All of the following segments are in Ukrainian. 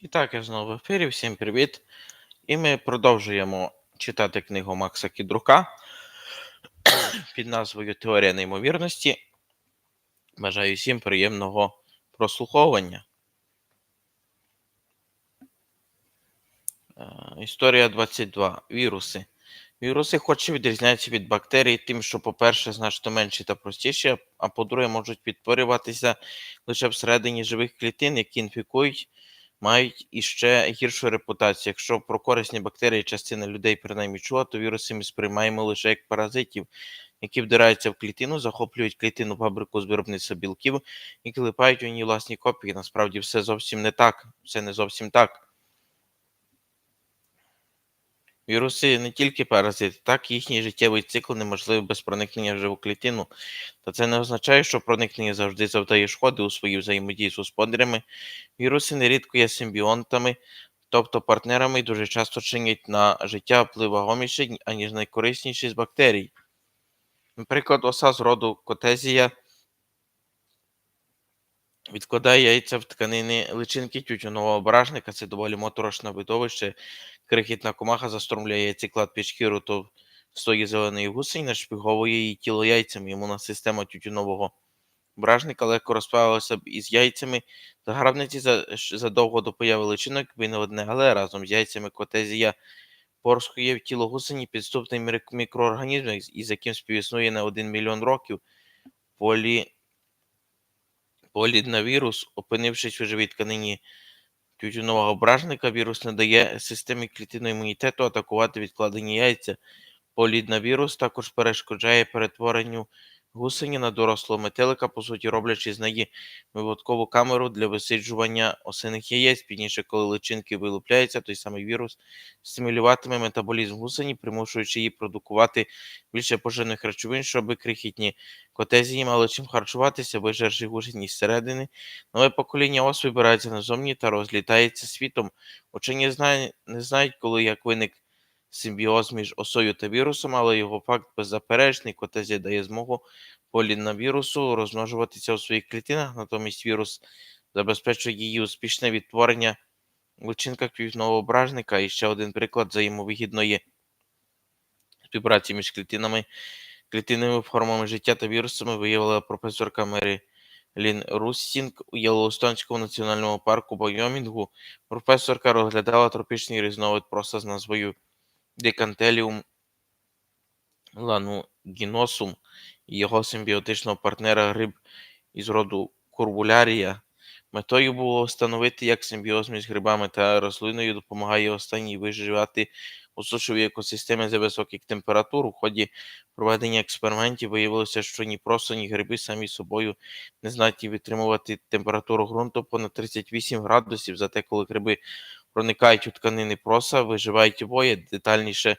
І так, я знову в ефірі. Всім привіт. І ми продовжуємо читати книгу Макса Кідрука під назвою Теорія неймовірності. Бажаю всім приємного прослуховування. Е, Історія 22. Віруси. Віруси, хоч і відрізняються від бактерій, тим, що, по-перше, значно менші та простіші, а по-друге, можуть підтворюватися лише всередині живих клітин, які інфікують, мають іще гіршу репутацію. Якщо про корисні бактерії частина людей принаймні чула, то віруси ми сприймаємо лише як паразитів, які вдираються в клітину, захоплюють клітину фабрику з виробництва білків і клепають у ній власні копії. Насправді все зовсім не так. Все не зовсім так. Віруси не тільки паразити, так їхній життєвий цикл неможливий без проникнення в живу клітину. Та це не означає, що проникнення завжди завдає шкоди у своїй взаємодії з господарями. Віруси нерідко є симбіонтами, тобто партнерами і дуже часто чинять на життя вплив вагоміший, аніж найкорисніші з бактерій. Наприклад, оса з роду котезія відкладає яйця в тканини личинки тютюнового барашника. Це доволі моторошне видовище. Крихітна комаха застромляє яйцеклад під то стої зеленої гусені, нашпіговує її тіло яйцями. Імунна система тютюнового бражника легко розправилася б із яйцями. Заграбниці задовго до появи личинок не одне, але разом з яйцями котезія порскує в тіло гусені підступний мікроорганізм, із яким співіснує на 1 мільйон років. Полі... Поліднавірус, опинившись у живій тканині тютюнового бражника, вірус не дає системі клітинного імунітету атакувати відкладені яйця. Поліднавірус також перешкоджає перетворенню гусені на дорослого метелика, по суті, роблячи з неї виводкову камеру для висиджування осиних яєць. Пізніше, коли личинки вилупляються, той самий вірус стимулюватиме метаболізм гусені, примушуючи її продукувати більше поживних речовин, щоб крихітні котезії мали чим харчуватися, вижерши гусені зсередини. Нове покоління ос вибирається назовні та розлітається світом. Учені не знають, коли як виник симбіоз між осою та вірусом, але його факт беззаперечний. Котезія дає змогу полінавірусу розмножуватися у своїх клітинах, натомість вірус забезпечує її успішне відтворення в личинках півного бражника. І ще один приклад взаємовигідної співпраці між клітинами, клітинними формами життя та вірусами виявила професорка Мері Лін Руссінг у Єлоустонському національному парку Вайомінгу. Професорка розглядала тропічний різновид проса з назвою Декантеліум ланугіносум і його симбіотичного партнера гриб із роду Курвулярія. Метою було встановити, як симбіоз між грибами та рослиною допомагає останній виживати у сушовій екосистемі за високих температур. У ході проведення експериментів виявилося, що ні просто, ні гриби самі собою не здатні витримувати температуру ґрунту понад 38 градусів. Зате, коли гриби проникають у тканини проса, виживають обоє. Детальніше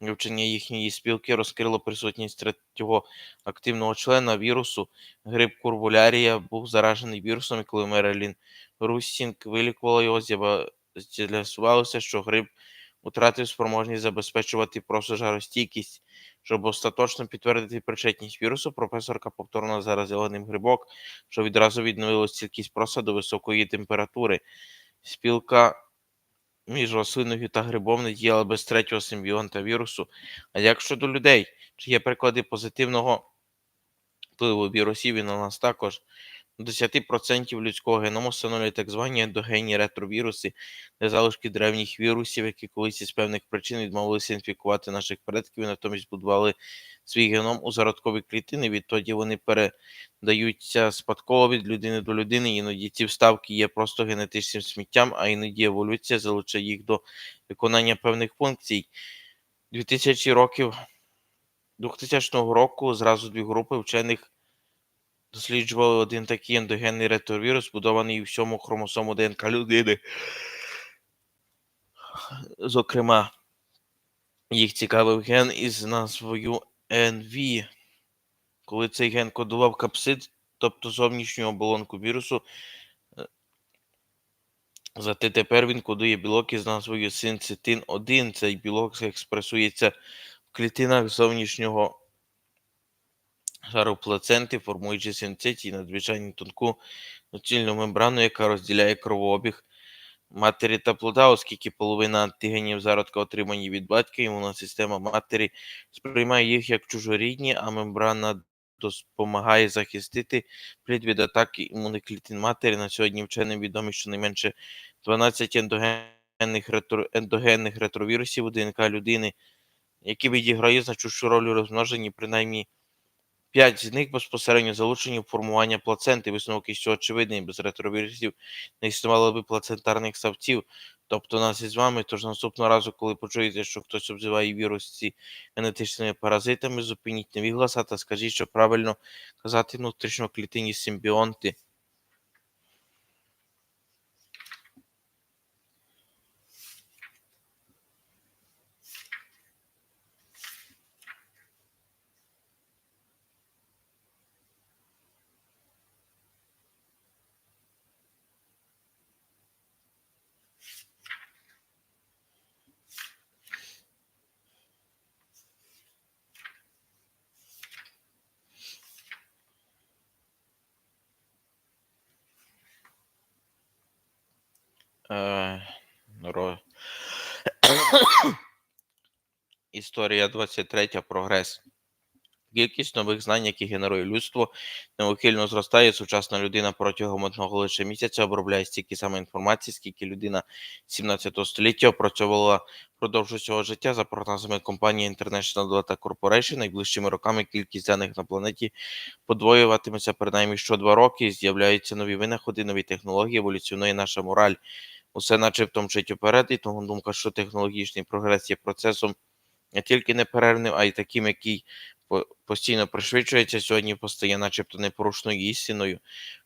вивчення їхньої спілки розкрило присутність третього активного члена вірусу. Гриб курвулярія був заражений вірусом, і коли Мерелін Руссінг вилікувала його, з'ясувалося, що гриб втратив спроможність забезпечувати просто жаростійкість. Щоб остаточно підтвердити причетність вірусу, професорка повторно заразила ним грибок, що відразу відновило стійкість проса до високої температури. Спілка між рослиною та грибом не діяла без третього симбіонта вірусу. А як щодо людей, чи є приклади позитивного впливу вірусів і на нас також? До 10% людського геному становлять так звані ендогенні ретровіруси, де залишки древніх вірусів, які колись із певних причин відмовилися інфікувати наших предків, і натомість будували свій геном у зародкові клітини. Відтоді вони передаються спадково від людини до людини. Іноді ці вставки є просто генетичним сміттям, а іноді еволюція залучає їх до виконання певних функцій. 2000 років 2000 року зразу дві групи вчених досліджували один такий ендогенний ретровірус, збудований у всьому хромосому ДНК людини. Зокрема, їх цікавив ген із назвою NV. Коли цей ген кодував капсид, тобто зовнішню оболонку вірусу, е, зате тепер він кодує білок із назвою синцитин 1. Цей білок експресується в клітинах зовнішнього шару плаценти, формуючи і надзвичайно тонку доцільну мембрану, яка розділяє кровообіг матері та плода, оскільки половина антигенів зародка отримані від батька, імунна система матері сприймає їх як чужорідні, а мембрана допомагає захистити плід від атаки імунних клітин матері. На сьогодні вченим відомі щонайменше 12 ендогенних, ретро, ендогенних ретровірусів у ДНК людини, які відіграють значущу роль у розмноженні, принаймні П'ять з них безпосередньо залучені в формування плаценти. Висновок із цього очевидний, без ретровірусів не існувало би плацентарних савців, тобто нас із вами. Тож наступного разу, коли почуєте, що хтось обзиває вірусці генетичними паразитами, зупиніть невігласа та скажіть, що правильно казати внутрішньоклітинні симбіонти. Історія 23. Прогрес. Кількість нових знань, які генерує людство, неухильно зростає. Сучасна людина протягом одного лише місяця обробляє стільки саме інформації, скільки людина 17 століття опрацьовувала впродовж усього життя за прогнозами компанії International Data Corporation. Найближчими роками кількість даних на планеті подвоюватиметься принаймні що два роки. З'являються нові винаходи, нові технології, еволюціонує наша мораль. Усе начебто мчить уперед, і тому думка, що технологічний прогрес є процесом не тільки неперервним, а й таким, який постійно пришвидшується, сьогодні постає начебто непорушною істиною.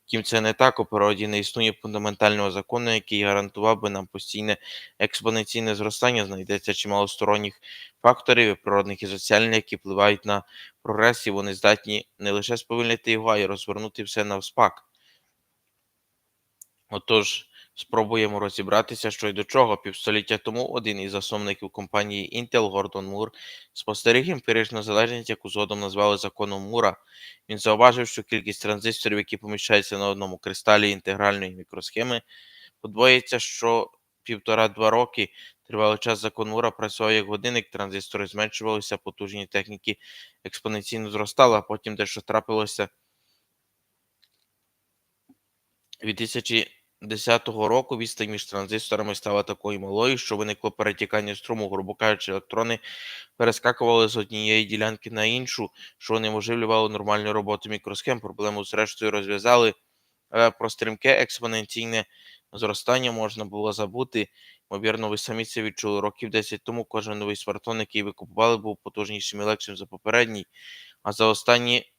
Втім, це не так, у природі не існує фундаментального закону, який гарантував би нам постійне експоненційне зростання, знайдеться чимало сторонніх факторів, природних і соціальних, які впливають на прогрес, і вони здатні не лише сповільнити його, а й розвернути все навспак. Отож, Спробуємо розібратися, що й до чого. Півстоліття тому один із засновників компанії Intel Гордон Мур спостеріг емпіричну залежність, яку згодом назвали законом Мура. Він зауважив, що кількість транзисторів, які поміщаються на одному кристалі інтегральної мікросхеми, подвоїться що півтора-два роки. Тривалий час закон Мура працював як годинник, транзистори зменшувалися, потужні техніки експоненційно зростали, а потім дещо трапилося. 2000 2010 року відстань між транзисторами стала такою малою, що виникло перетікання струму, грубо кажучи, електрони перескакували з однієї ділянки на іншу, що унеможливлювало нормальну роботу мікросхем. Проблему зрештою розв'язали, але про стрімке експоненційне зростання можна було забути. Ймовірно, ви самі це відчули років 10 тому. Кожен новий смартфон, який ви купували, був потужнішим і легшим за попередній. А за останні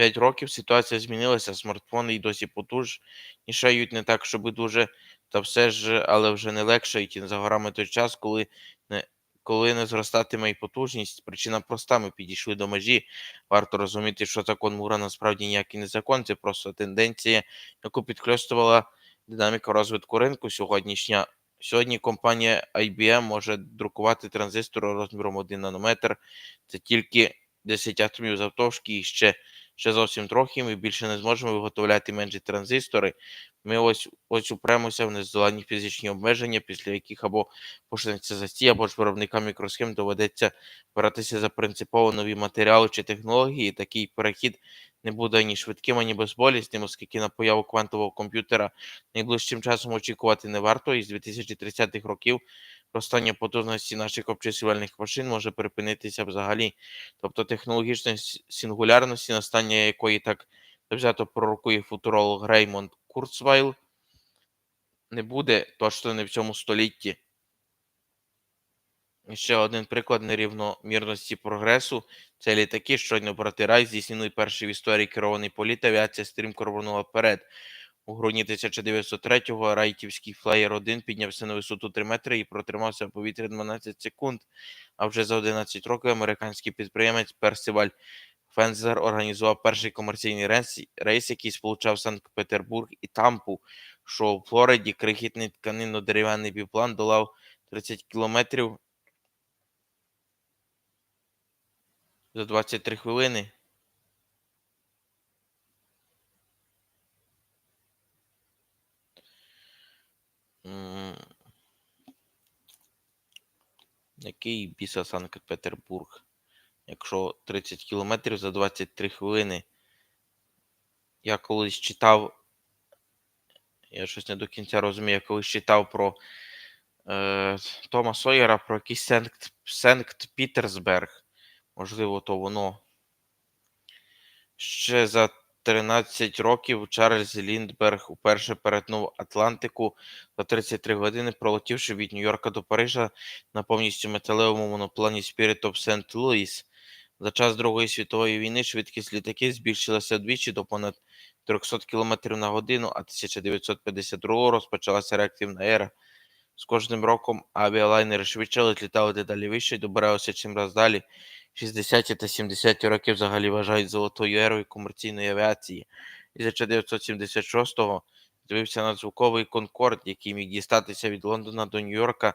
5 років ситуація змінилася. Смартфони й досі потужнішають не так, щоб дуже, та все ж, але вже не легшають. І за горами той час, коли не коли не зростатиме й потужність. Причина проста, ми підійшли до межі. Варто розуміти, що закон Мура насправді ніякий не закон, це просто тенденція, яку підхльостувала динаміка розвитку ринку сьогоднішня. Сьогодні компанія IBM може друкувати транзистори розміром 1 нанометр. Це тільки 10 атомів завтовшки і ще ще зовсім трохи, ми більше не зможемо виготовляти менші транзистори. Ми ось ось упремося в нездоланні фізичні обмеження, після яких або почнеться застій, або ж виробникам мікросхем доведеться братися за принципово нові матеріали чи технології. Такий перехід не буде ані швидким, ані безболісним, оскільки на появу квантового комп'ютера найближчим часом очікувати не варто, і з 2030-х років зростання потужності наших обчислювальних машин може припинитися взагалі. Тобто технологічної сингулярності, настання якої так взято пророкує футуролог Реймонд Курцвайл, не буде точно не в цьому столітті. Ще один приклад нерівномірності прогресу. Це літаки, щойно брати рай, здійснили перший в історії керований політ, авіація стрімко рвонула вперед. У грудні 1903-го райтівський флеєр 1 піднявся на висоту 3 метри і протримався в повітрі 12 секунд. А вже за 11 років американський підприємець Персиваль Фензер організував перший комерційний рейс, який сполучав Санкт-Петербург і Тампу, що у Флориді крихітний тканино-дерев'яний біплан долав 30 кілометрів за 23 хвилини. Який біса Санкт-Петербург? Якщо 30 кілометрів за 23 хвилини. Я колись читав. Я щось не до кінця розумію, я колись читав про е, Тома Сойера про якийсь Санкт, Санкт-Пітерсберг. Можливо, то воно. Ще за 13 років Чарльз Ліндберг уперше перетнув Атлантику за 33 години, пролетівши від Нью-Йорка до Парижа на повністю металевому моноплані Spirit of St. Louis. За час Другої світової війни швидкість літаків збільшилася вдвічі до понад 300 км на годину, а 1952 розпочалася реактивна ера. З кожним роком авіалайнери швидше літали дедалі вище і добиралися чим раз далі. 60-ті та 70-ті роки взагалі вважають золотою ерою комерційної авіації. І з 1976-го з'явився надзвуковий Конкорд, який міг дістатися від Лондона до Нью-Йорка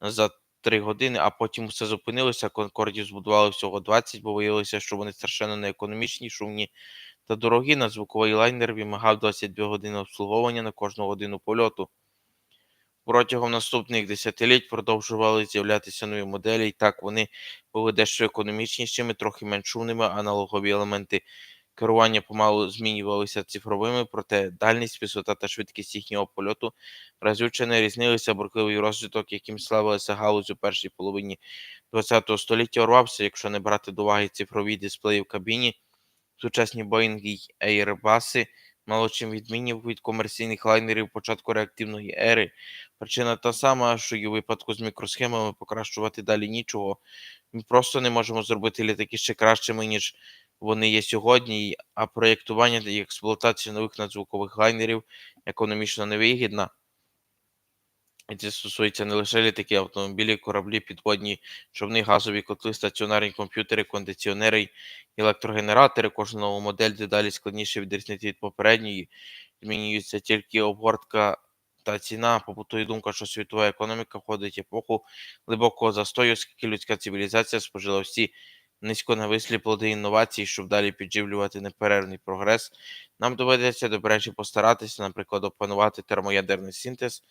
за 3 години, а потім все зупинилося. Конкордів збудували всього 20, бо виявилося, що вони страшенно неекономічні, шумні та дорогі. Надзвуковий лайнер вимагав 22 години обслуговування на кожну годину польоту. Протягом наступних десятиліть продовжували з'являтися нові моделі, і так вони були дещо економічнішими, трохи менш шумними, аналогові елементи керування помалу змінювалися цифровими, проте дальність, висота та швидкість їхнього польоту разюче не різнилися, бурхливий розвиток, яким славилася галузь у першій половині ХХ століття урвався, якщо не брати до уваги цифрові дисплеї в кабіні, сучасні Боїнги й Airbus мало чим відмінні від комерційних лайнерів початку реактивної ери. Причина та сама, що і у випадку з мікросхемами покращувати далі нічого. Ми просто не можемо зробити літаки ще кращими, ніж вони є сьогодні, а проєктування і експлуатація нових надзвукових лайнерів економічно невигідна. І це стосується не лише літаків, автомобілі, кораблі, підводні човни, газові котли, стаціонарні комп'ютери, кондиціонери й електрогенератори. Кожна нова модель дедалі складніше відрізнити від попередньої. Змінюється тільки обгортка та ціна. Побутує думка, що світова економіка входить епоху глибокого застою, оскільки людська цивілізація спожила всі низьконавислі плоди інновацій, щоб далі підживлювати неперервний прогрес. Нам доведеться, до речі, постаратися, наприклад, опанувати термоядерний синтез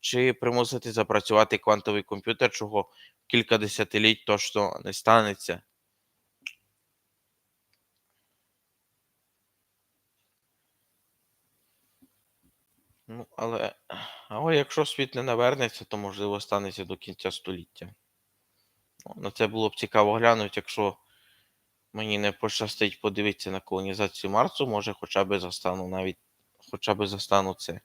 чи примусити запрацювати квантовий комп'ютер, чого кілька десятиліть точно не станеться. Ну, але, але якщо світ не навернеться, то можливо станеться до кінця століття. Ну, на це було б цікаво глянути, якщо мені не пощастить подивитися на колонізацію Марсу, може хоча б застану навіть хоча б застану це.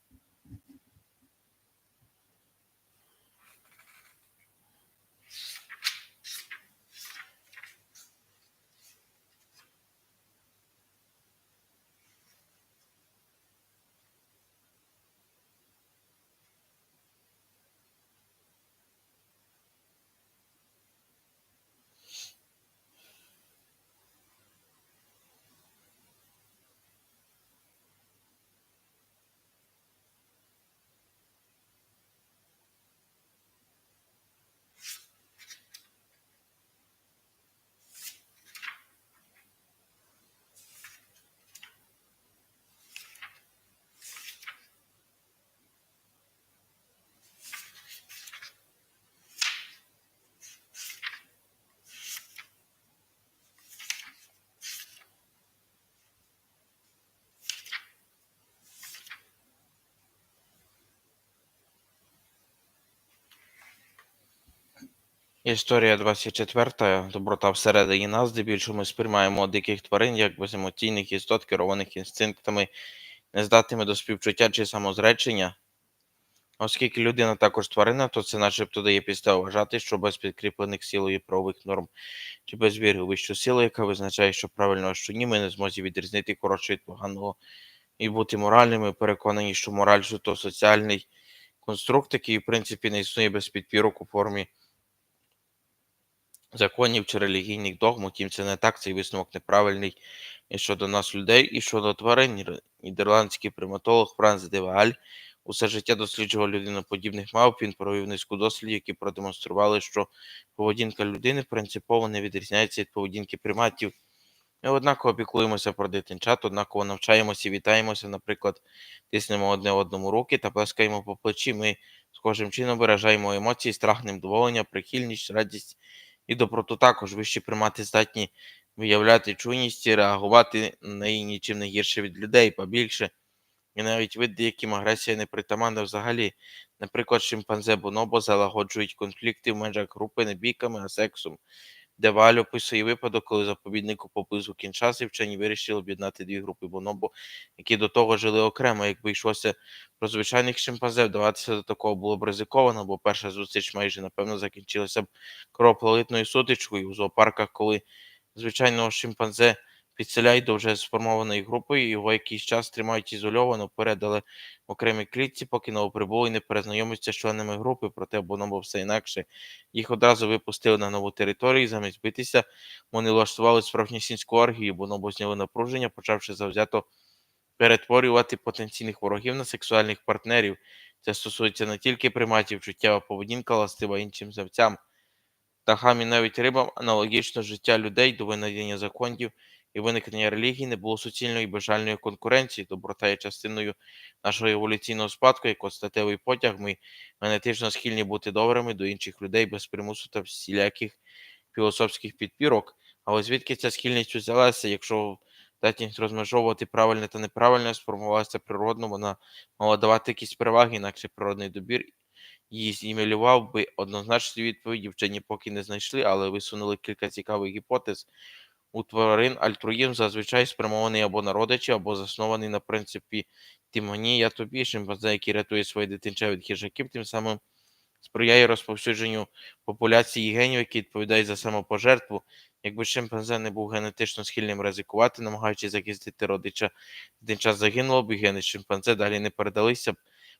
Історія 24. Доброта всередині нас, здебільшого ми сприймаємо диких тварин як беземоційних істот, керованих інстинктами, нездатними до співчуття чи самозречення. Оскільки людина також тварина, то це начебто дає підставу вважати, що без підкріплених силою правових норм чи без віри у вищу силу, яка визначає, що правильно, а що ні, ми не зможемо відрізнити коротше від поганого і бути моральними, переконані, що мораль то соціальний конструкт, який в принципі не існує без підпірок у формі законів чи релігійних догм, утім це не так, цей висновок неправильний і щодо нас, людей, і щодо тварин. Нідерландський приматолог Франц де Вааль усе життя досліджував людиноподібних мавп. Він провів низку дослідів, які продемонстрували, що поведінка людини принципово не відрізняється від поведінки приматів. Ми однаково піклуємося про дитинчат, однаково навчаємося вітаємося, наприклад, тиснемо одне одному руки та плескаємо по плечі. Ми Схожим чином виражаємо емоції, страх, невдоволення, прихильність, радість і доброту також. Вищі примати здатні виявляти чуйність і реагувати на неї нічим не гірше від людей, побільше. І навіть види, яким агресія не притаманна взагалі. Наприклад, шимпанзе бонобо залагоджують конфлікти в межах групи не бійками, а сексом. Деваль описує випадок, коли заповіднику поблизу Кіншаси вчені вирішили об'єднати дві групи бонобо, які до того жили окремо. Якби йшлося про звичайних шимпанзе, вдаватися до такого було б ризиковано, бо перша зустріч майже напевно закінчилася б кроплолитною сутичкою у зоопарках, коли звичайного шимпанзе підселяють до вже сформованої групи, його якийсь час тримають ізольовано вперед, але в окремій клітці, поки новоприбулий не перезнайомиться з членами групи, проте бонобо все інакше. Їх одразу випустили на нову територію, і замість битися вони влаштували справжнісінську оргію, бонобо зняли напруження, почавши завзято перетворювати потенційних ворогів на сексуальних партнерів. Це стосується не тільки приматів, життєва поведінка властива іншим завцям. Птахам і навіть рибам аналогічно життя людей до винайдення законів і виникнення релігій не було суцільної і бажальної конкуренції. Доброта є частиною нашого еволюційного спадку, як статевий потяг. Ми генетично схильні бути добрими до інших людей без примусу та всіляких філософських підпірок. Але звідки ця схильність взялася, якщо здатність розмежовувати правильне та неправильне сформувалася природно, вона мала давати якісь переваги, інакше природний добір її зімелював би однозначні відповіді вчені поки не знайшли, але висунули кілька цікавих гіпотез. У тварин альтруїзм зазвичай спрямований або на родичі, або заснований на принципі ти мені, я тобі, шимпанзе, який рятує своє дитинча від хижаків, тим самим сприяє розповсюдженню популяції генів, які відповідають за самопожертву. Якби шимпанзе не був генетично схильним ризикувати, намагаючись захистити родича, дитинча загинуло б і гени шимпанзе далі не передалися б.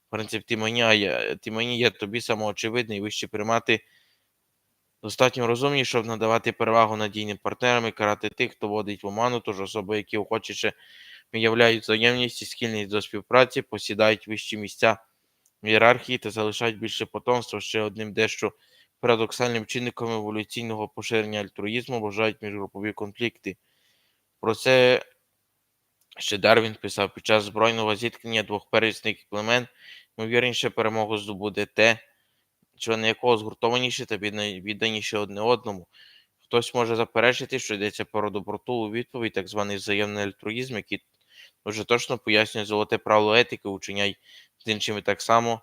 Принцип а я, ти мені, я тобі самоочевидний, вищі примати достатньо розумні, щоб надавати перевагу надійним партнерам і карати тих, хто водить в оману, тож особи, які охочіше виявляють взаємність і схильність до співпраці, посідають вищі місця в ієрархії та залишають більше потомства. Ще одним дещо парадоксальним чинником еволюційного поширення альтруїзму вважають міжгрупові конфлікти. Про це ще Дарвін писав під час збройного зіткнення двох первісних племен, ймовірніше перемогу здобуде те, члени якого згуртованіші та відданіші одне одному. Хтось може заперечити, що йдеться про доброту у відповідь, так званий взаємний альтруїзм, який дуже точно пояснює золоте правило етики, учиняй з іншими так само,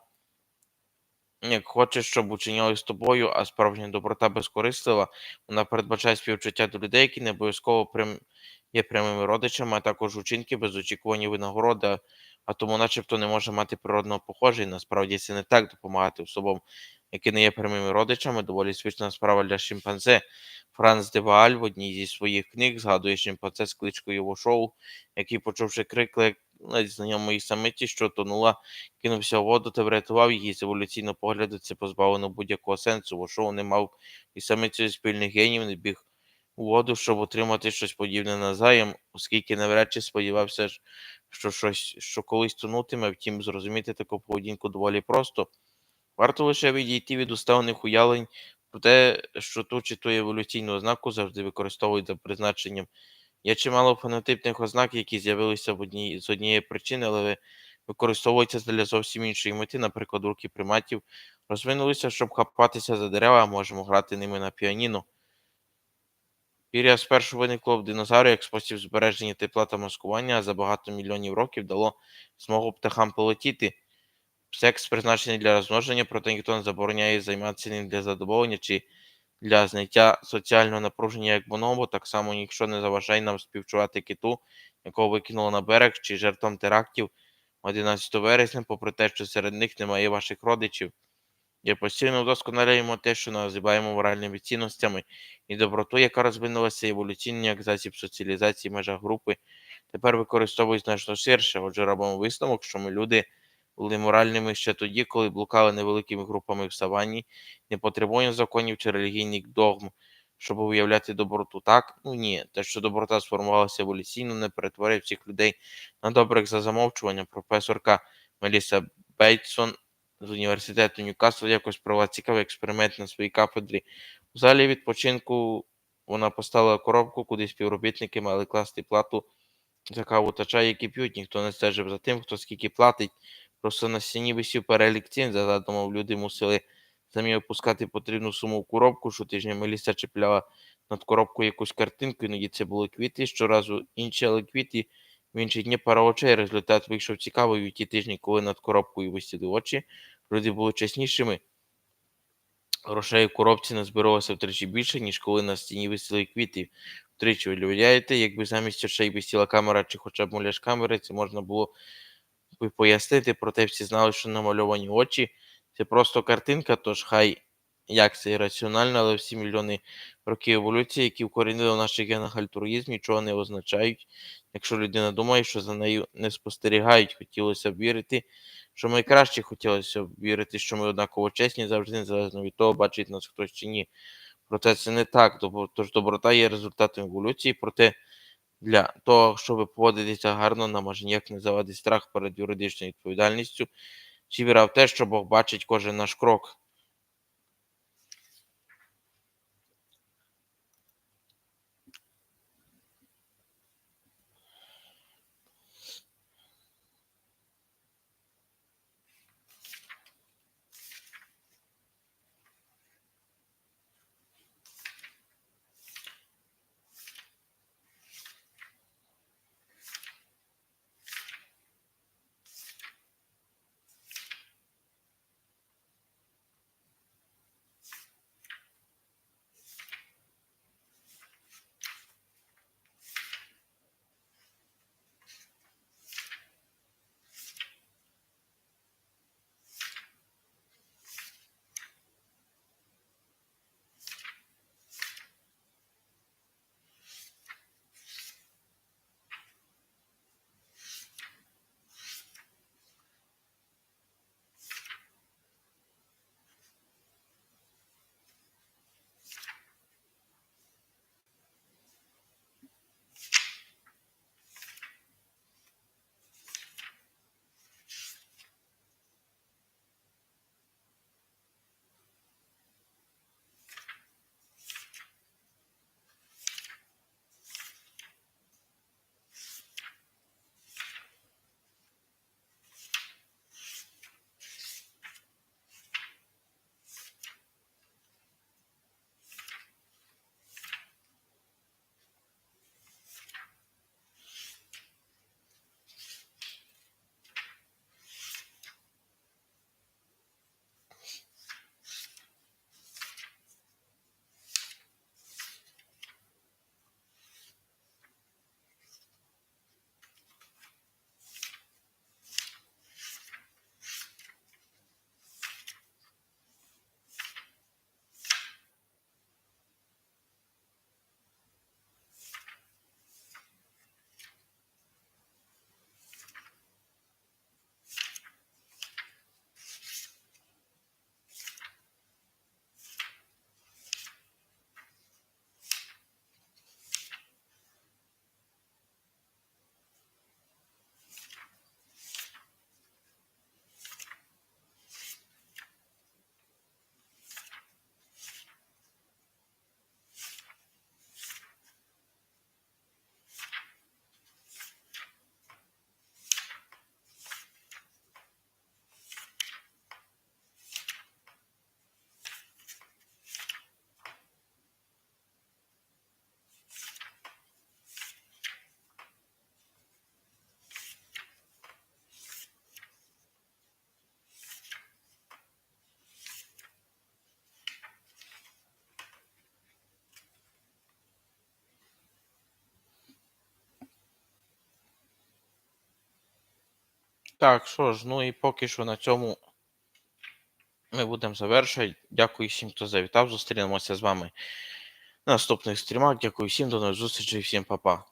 як хочеш, щоб учиняли з тобою, а справжня доброта безкорислива, вона передбачає співчуття до людей, які не обов'язково прям є прямими родичами, а також учинки без очікування винагороди, а тому начебто не може мати природного походження. Насправді це не так допомагати особам, які не є прямими родичами, доволі звична справа для шимпанзе. Франц де Вааль в одній зі своїх книг згадує шимпанзе з кличкою Вошоу, який, почувши крик ледь знайомої самиті, що тонула, кинувся у воду та врятував її з еволюційного погляду. Це позбавлено будь-якого сенсу. Вошоу не мав і самицею спільних генів, не біг у воду, щоб отримати щось подібне назаєм, оскільки навряд чи сподівався, що щось, що колись тонутиме, втім, зрозуміти таку поведінку доволі просто. Варто лише відійти від уставних уявлень про те, що ту чи ту еволюційну ознаку завжди використовують за призначенням. Є чимало фенотипних ознак, які з'явилися в одній з однієї причини, але використовуються для зовсім іншої мети, наприклад, руки приматів розвинулися, щоб хапатися за дерева, а можемо грати ними на піаніно. Пір'я спершу виникло в динозаврі як спосіб збереження тепла та маскування, а за багато мільйонів років дало змогу птахам полетіти. Секс призначений для розмноження, проте ніхто не забороняє займатися ним для задоволення чи для зняття соціального напруження як бонобо, так само ніхто не заважає нам співчувати киту, якого викинуло на берег, чи жертвам терактів 11 вересня, попри те, що серед них немає ваших родичів. І постійно вдосконалюємо те, що називаємо моральними цінностями і доброту, яка розвинулася еволюційно як засіб соціалізації в межах групи, тепер використовують значно ширше. Отже, робимо висновок, що ми люди були моральними ще тоді, коли блукали невеликими групами в саванні, не потребуємо законів чи релігійних догм, щоб уявляти доброту. Так? Ну ні, те, що доброта сформувалася еволюційно, не перетворює всіх людей на добрих за замовчування. Професорка Меліса Бейтсон з університету Ньюкасл якось провела цікавий експеримент на своїй кафедрі. У залі відпочинку вона поставила коробку, куди співробітники мали класти плату за каву та чай, які п'ють. Ніхто не стежив за тим, хто скільки платить. Просто на стіні висів перелік цін, за задумом люди мусили самі опускати потрібну суму в коробку, щотижня Меліса чіпляла над коробкою якусь картинку, іноді це були квіти, щоразу інші, але квіти в інші дні пара очей. Результат вийшов цікавий у ті тижні, коли над коробкою висіли очі. Люди були чеснішими. Грошей в коробці назбиралося втричі більше, ніж коли на стіні висіли квіти. Втричі уявляєте, якби замість очей висіла камера чи хоча б муляж камери, це можна було пояснити, проте всі знали, що намальовані очі це просто картинка, тож хай як це ірраціонально, але всі мільйони років еволюції, які вкорінили в наших генах альтруїзм, нічого не означають. Якщо людина думає, що за нею не спостерігають, хотілося б вірити, що ми краще хотілося б вірити, що ми однаково чесні завжди, незалежно від того, бачить нас хтось чи ні. Проте це не так. Тож доброта є результатом еволюції, проте для того, щоб поводитися гарно, нам аж ніяк не завадить страх перед юридичною відповідальністю, чи віра в те, що Бог бачить кожен наш крок. Так, що ж, ну і поки що на цьому ми будемо завершувати. Дякую всім, хто завітав. Зустрінемося з вами на наступних стрімах. Дякую всім, до нових зустрічей, всім па-па.